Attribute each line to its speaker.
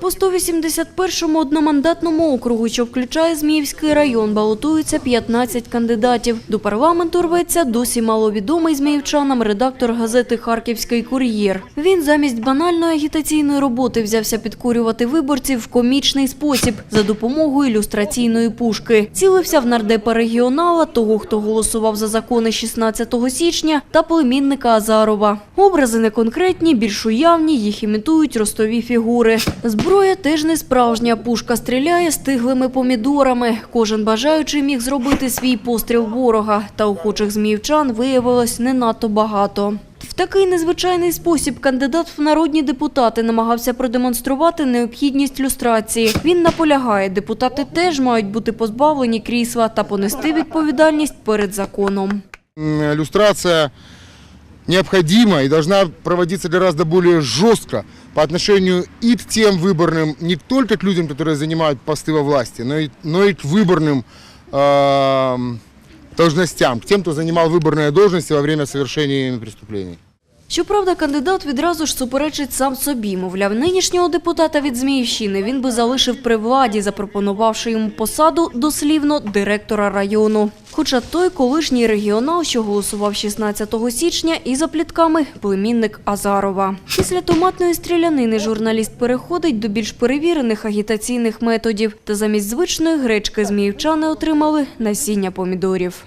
Speaker 1: По 181-му одномандатному округу, що включає Зміївський район, балотуються 15 кандидатів. До парламенту рветься досі маловідомий зміївчанам редактор газети «Харківський кур'єр». Він замість банальної агітаційної роботи взявся підкурювати виборців в комічний спосіб за допомогою ілюстраційної пушки. Цілився в нардепа регіонала, того, хто голосував за закони 16 січня, та племінника Азарова. Образи не конкретні, більш уявні, їх імітують ростові фігури. Зброя теж не справжня. Пушка стріляє стиглими помідорами. Кожен бажаючий міг зробити свій постріл ворога, та охочих зміївчан виявилось не надто багато. В такий незвичайний спосіб кандидат в народні депутати намагався продемонструвати необхідність люстрації. Він наполягає, депутати теж мають бути позбавлені крісла та понести відповідальність перед законом.
Speaker 2: М, Люстрация необходима и должна проводиться гораздо более жестко по отношению и к тем выборным, не только к людям, которые занимают посты во власти, но и, но и к выборным эм, должностям, к тем, кто занимал выборные должности во время совершения ими преступлений.
Speaker 1: Щоправда, кандидат відразу ж суперечить сам собі. Мовляв, нинішнього депутата від Зміївщини він би залишив при владі, запропонувавши йому посаду дослівно директора району. Хоча той колишній регіонал, що голосував 16 січня, і за плітками племінник Азарова. Після томатної стрілянини журналіст переходить до більш перевірених агітаційних методів. Та замість звичної гречки зміївчани отримали насіння помідорів.